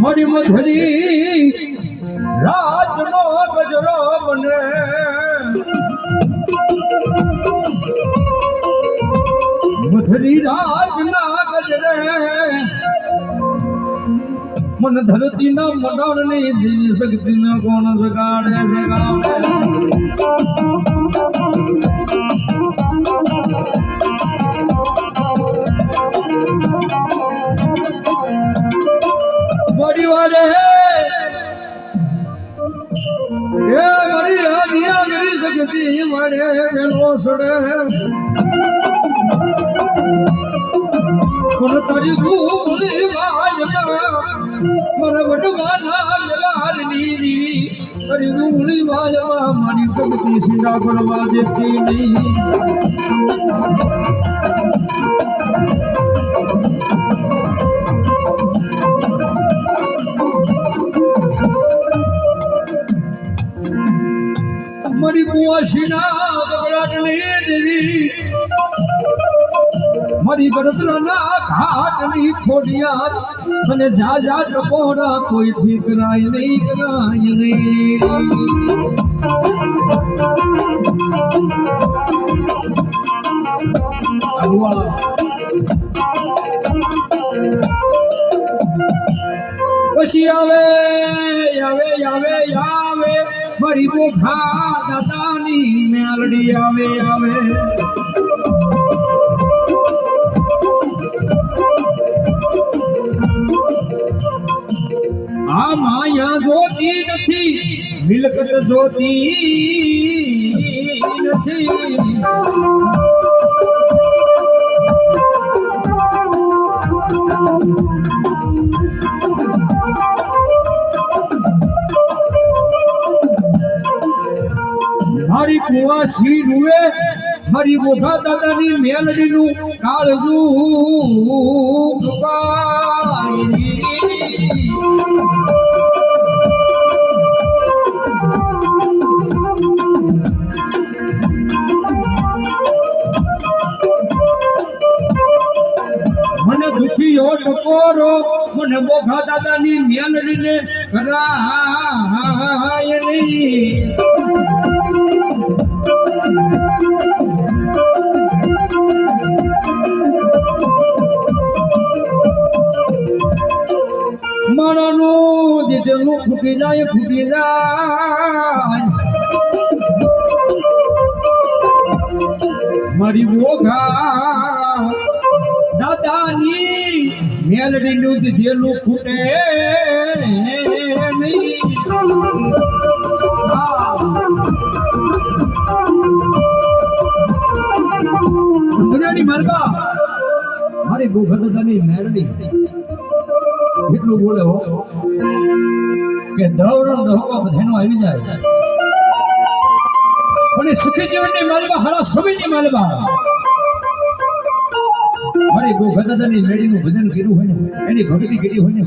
મરી મધરી મધરી ના ગજરે મન ધરતી ના મનોરની દી શક્તિ ને કોણ જગાડે જગાડે એનો સડે પણ તારી ભૂલી વાજમાં મને વડવાના લાલની દીવી તારી ભૂલી વાજમાં મારી શક્તિ સિંડા કરવા દેતી નહીં. મારી કુવાસીના બગડાટની દેવી મારી ગડતરાના ઘાટની ખોડિયાર. અને જા જા ટપોરા કોઈથી કરાય નહીં કરાય નહીં પછી આવે આવે આવે આવે. મારી બોખા દાદાની મેલડી આવે આવે. આ માયા જોતી નથી, મિલકત જોતી નથી મારી કુવાસી રૂએ મારી મોઢા દાદાની મેલડીનું કાળજું કપાઈ. ટકોરો મને બોખા દાદાની મેલડીને કરાય નહીં મારાનું દીધેલું ફૂટી જાય ફૂટી જાય. મારી મોઘા મેલડીનું દીધેલું નહીં. દુનિયાની મરગા. મારી દાદાની મેલડી. એટલું બોલે હો કે દવરો દહકો બધાનો આવી જાય. પણ સુખી જીવનની માલમાં, હારા સમયની માલમાં. મારી ગોગદાદાની મેળીનું ભજન કર્યું હોય ને, એની ભક્તિ કરી હોય ને.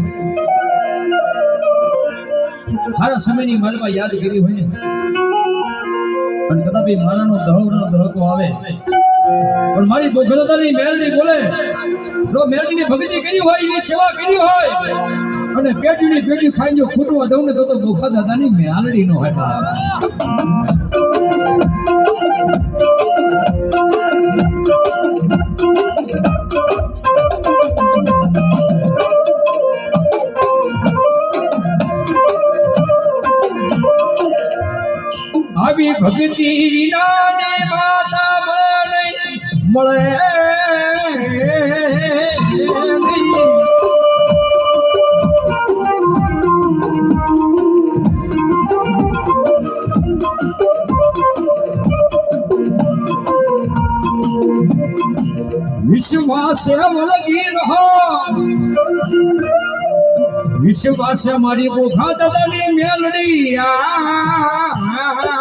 સારા સમયની માલમાં યાદ કરી હોય ને. પણ કદાપી મારાનો દહવનો દહકો આવે. પણ મારી ગોગદાદાની મેળડી બોલે. જો મેળડીની ભક્તિ કરી હોય, એની સેવા કરી હોય, અને પેટીની પેટી ખાઈ જો ખૂટવા દઉં ને તો તો ગોખા દાદાની મેળડી નો હોય આવી ભક્તિ વિનાને માતા મળે નહીં, મળે વિશ્વાસ વળગી રહો વિશ્વાસ મારી બોખા દાદાની મેલડી આવશે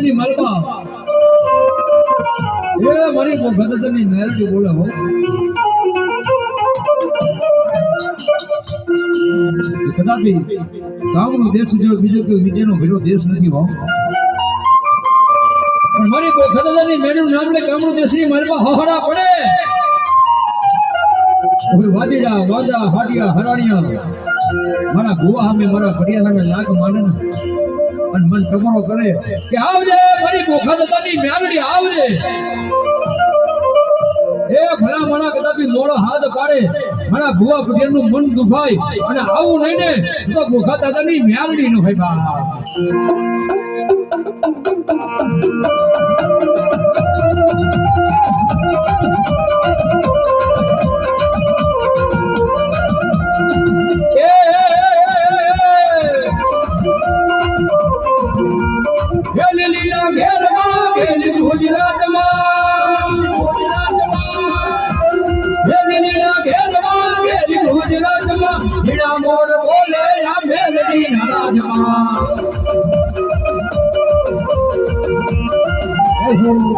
મારી મેરડી દેશ જો બીજો દેશ નથી હો. પણ મારી ગદતની મેરડીનું નામ લે ગામનો દેશની માલપા હહરા પડે. વાદીડા, વાદા, હાડિયા, હરાણિયા. મારા ગોવા સામે, મારા ભડિયા સામે લાગ માને અને મન ટકોરો કરે કે આવજે, મારી બોખા દાદાની મ્યાલડી આવજે. એ ભલા માણા કદાપી મોડો હાથ પાડે. મારા ભુવા પટેલનું મન દુભાય. અને આવું નહીં ને, તો બોખા દાદાની મ્યારડી નું ભાઈ બા عليهم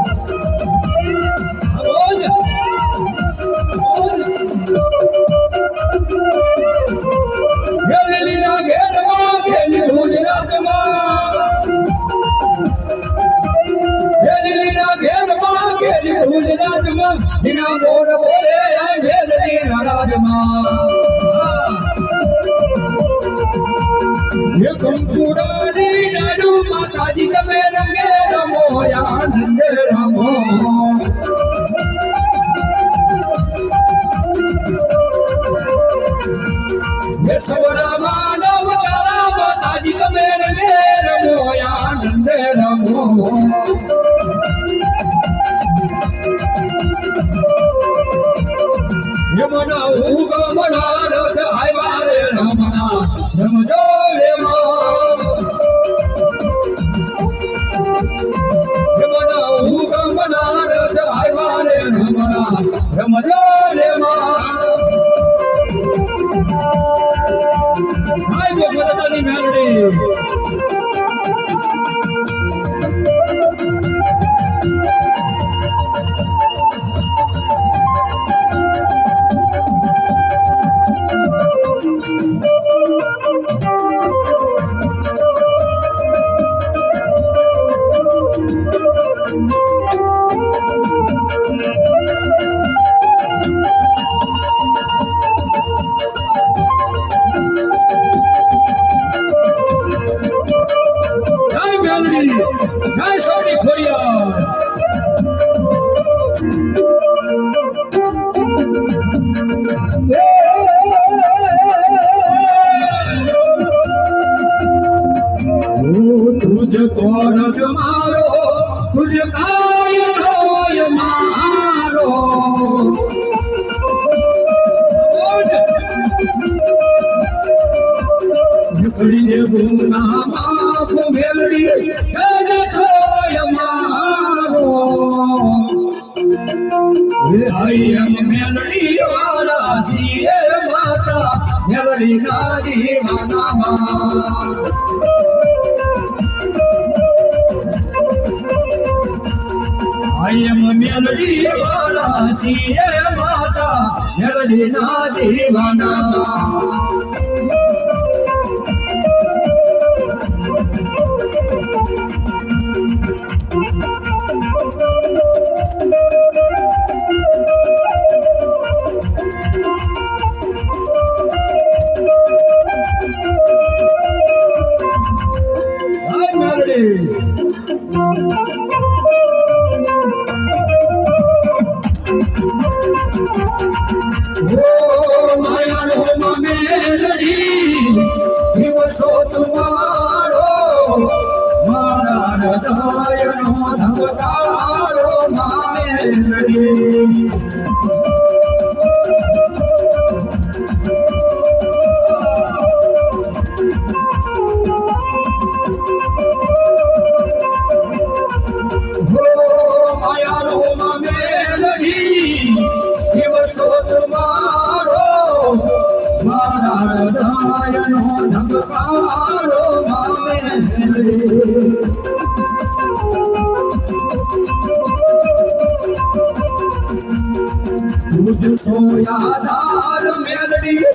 ಮರು હું તુજ કોણ જમારો તુજ કાય રોય મારો નીકળીએ ગુના માફ મેળવી એને છોય મારો હે હરિયમ મેલડી વાળા છીએ માતા મેલડી ના દીવાના કાયમ મેલડી બોલા સિંહ માતા મેલડી ના દીવાના. સોયાદાર મેલડી.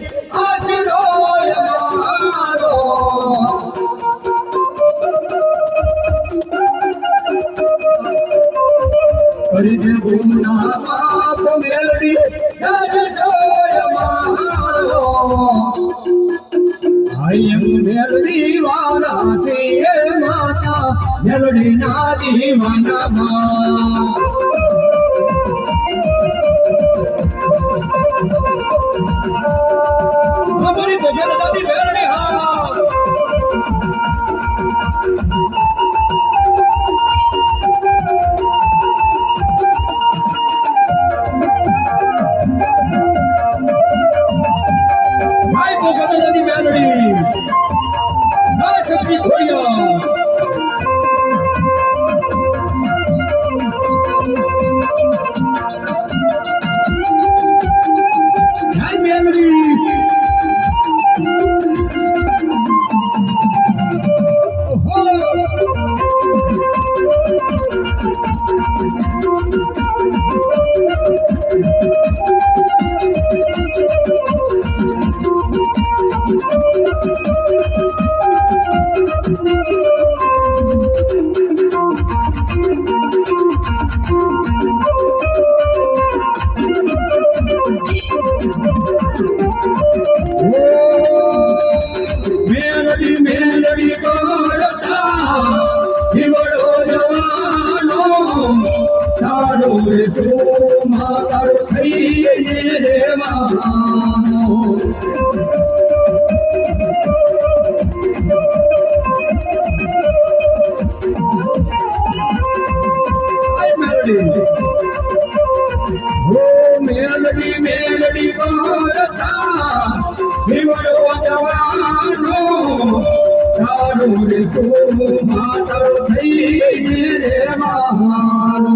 જવાનો તારો રે સો માતાર થઈ દેવાનો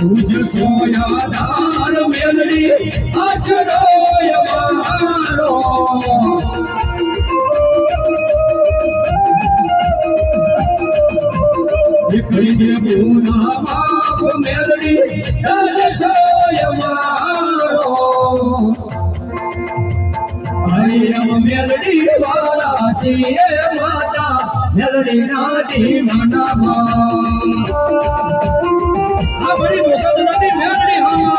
તુજ સોયાદાર મેલડી આશરો મારો વાળા છીએ માતા નાથી મનામાં આ ભગત નદી મેલડી હા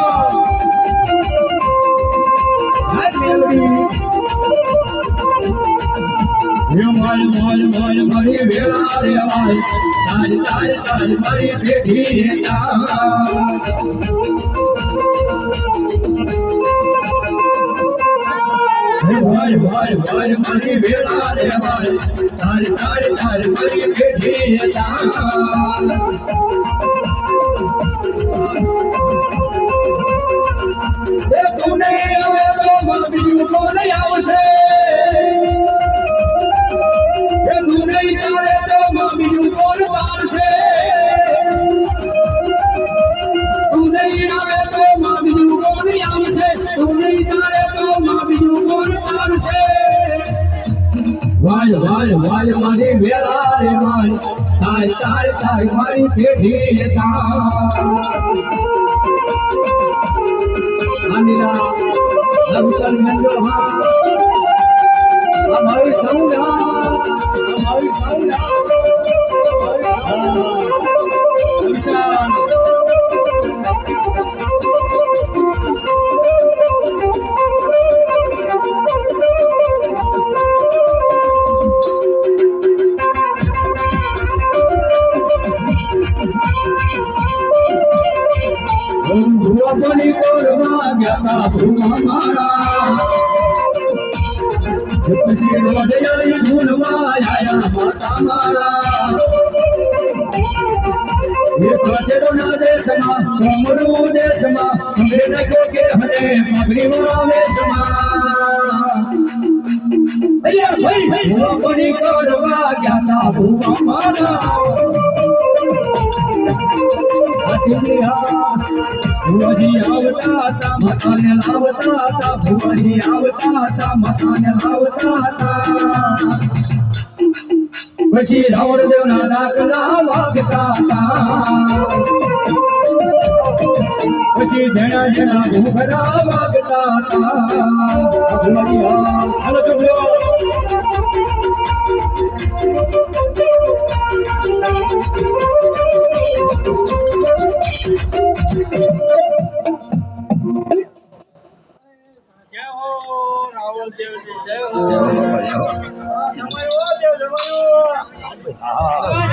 માય માય માય મારી વેળા રે તારી તારી માય માય મારી વેળા રે માય તારી તારી તારી મારી પેઢી રે વેળા રે વાય તાય તાય તાય મારી પેઢી તા રવિસર મંજો હા કાચેરોના દેશમાં કમરૂ દેશમાં અમે નગો કે હરે પગડી વાળા વેશમાં અయ్యా ભાઈ બની કોરવા આવતા હતા આવતા પછી રાવણ દેવના ડાકલા વાગતા પછી જણા જણા ઘૂઘરા વાગતા. જય હો રાવણ દેવજી જય હો. 啊